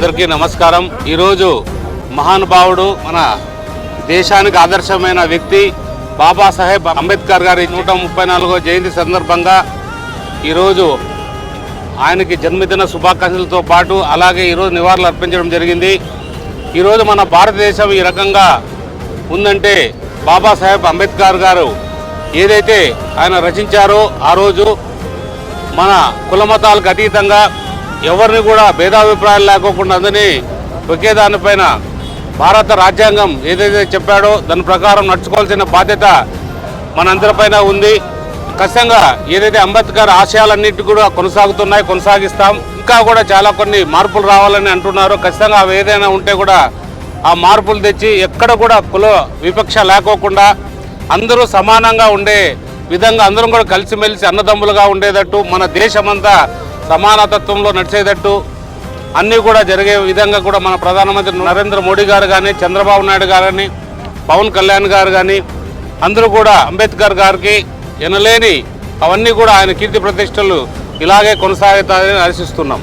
అందరికీ నమస్కారం. ఈరోజు మహానుభావుడు మన దేశానికి ఆదర్శమైన వ్యక్తి బాబాసాహెబ్ అంబేద్కర్ గారి నూట ముప్పై నాలుగో జయంతి సందర్భంగా ఈరోజు ఆయనకి జన్మదిన శుభాకాంక్షలతో పాటు అలాగే ఈరోజు నివాళులు అర్పించడం జరిగింది. ఈరోజు మన భారతదేశం ఈ రకంగా ఉందంటే బాబాసాహెబ్ అంబేద్కర్ గారు ఏదైతే ఆయన రచించారో ఆ రోజు మన కులమతాలకు అతీతంగా ఎవరిని కూడా భేదాభిప్రాయాలు లేకోకుండా అందరినీ ఒకే దానిపైన భారత రాజ్యాంగం ఏదైతే చెప్పాడో దాని ప్రకారం నడుచుకోవాల్సిన బాధ్యత మనందరిపైన ఉంది. ఖచ్చితంగా ఏదైతే అంబేద్కర్ ఆశయాలన్నిటి కూడా కొనసాగుతున్నాయి కొనసాగిస్తాం. ఇంకా కూడా చాలా కొన్ని మార్పులు రావాలని అంటున్నారు. ఖచ్చితంగా అవి ఏదైనా ఉంటే కూడా ఆ మార్పులు తెచ్చి ఎక్కడ కూడా కుల విపక్ష లేకోకుండా అందరూ సమానంగా ఉండే విధంగా అందరం కూడా కలిసిమెలిసి అన్నదమ్ములుగా ఉండేటట్టు మన దేశమంతా సమానతత్వంలో నడిచేటట్టు అన్నీ కూడా జరిగే విధంగా కూడా మన ప్రధానమంత్రి నరేంద్ర మోడీ గారు కానీ చంద్రబాబు నాయుడు గారు కానీ పవన్ కళ్యాణ్ గారు కానీ అందరూ కూడా అంబేద్కర్ గారికి ఎనలేని అవన్నీ కూడా ఆయన కీర్తి ప్రతిష్టలు ఇలాగే కొనసాగుతాయని ఆశిస్తున్నాం.